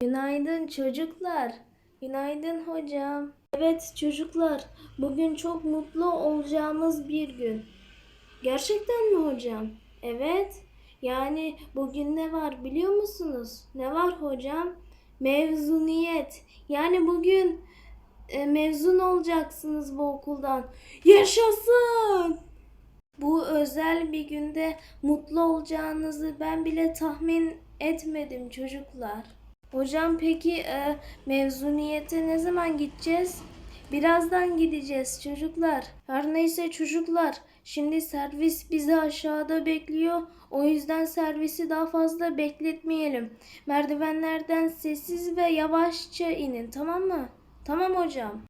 Günaydın çocuklar. Günaydın hocam. Evet çocuklar, bugün çok mutlu olacağımız bir gün. Gerçekten mi hocam? Evet. Yani bugün ne var biliyor musunuz? Ne var hocam? Mezuniyet. Yani bugün e, mezun olacaksınız bu okuldan. Yaşasın! Bu özel bir günde mutlu olacağınızı ben bile tahmin etmedim çocuklar. Hocam peki e, mezuniyete ne zaman gideceğiz? Birazdan gideceğiz çocuklar. Her neyse çocuklar. Şimdi servis bizi aşağıda bekliyor. O yüzden servisi daha fazla bekletmeyelim. Merdivenlerden sessiz ve yavaşça inin tamam mı? Tamam hocam.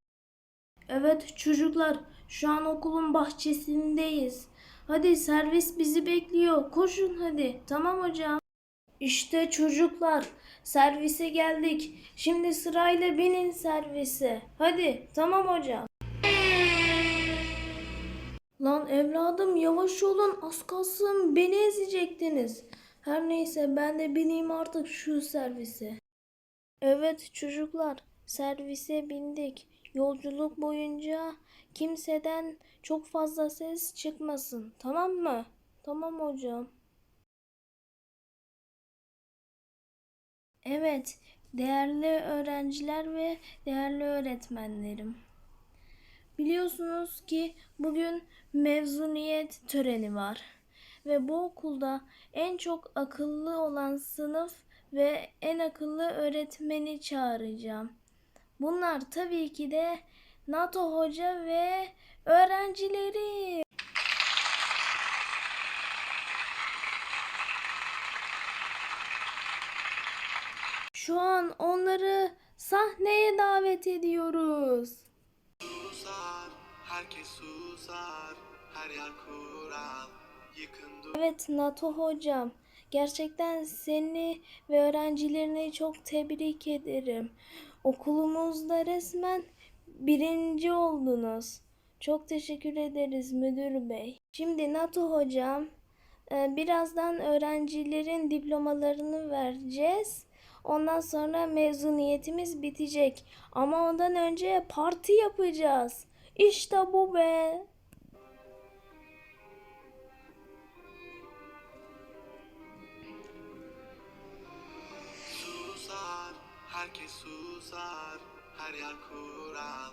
Evet çocuklar, şu an okulun bahçesindeyiz. Hadi servis bizi bekliyor. Koşun hadi. Tamam hocam. İşte çocuklar, servise geldik. Şimdi sırayla binin servise. Hadi, tamam hocam. Lan evladım yavaş olun az kalsın beni ezecektiniz. Her neyse ben de bineyim artık şu servise. Evet çocuklar servise bindik. Yolculuk boyunca kimseden çok fazla ses çıkmasın. Tamam mı? Tamam hocam. Evet, değerli öğrenciler ve değerli öğretmenlerim. Biliyorsunuz ki bugün mezuniyet töreni var ve bu okulda en çok akıllı olan sınıf ve en akıllı öğretmeni çağıracağım. Bunlar tabii ki de NATO hoca ve öğrencileri. Şu an onları sahneye davet ediyoruz. Susar, herkes susar, her yer kural, yıkın Evet NATO hocam. Gerçekten seni ve öğrencilerini çok tebrik ederim. Okulumuzda resmen birinci oldunuz. Çok teşekkür ederiz müdür bey. Şimdi NATO hocam, e, birazdan öğrencilerin diplomalarını vereceğiz. Ondan sonra mezuniyetimiz bitecek. Ama ondan önce parti yapacağız. İşte bu be. susar, herkes susar, her yer kural,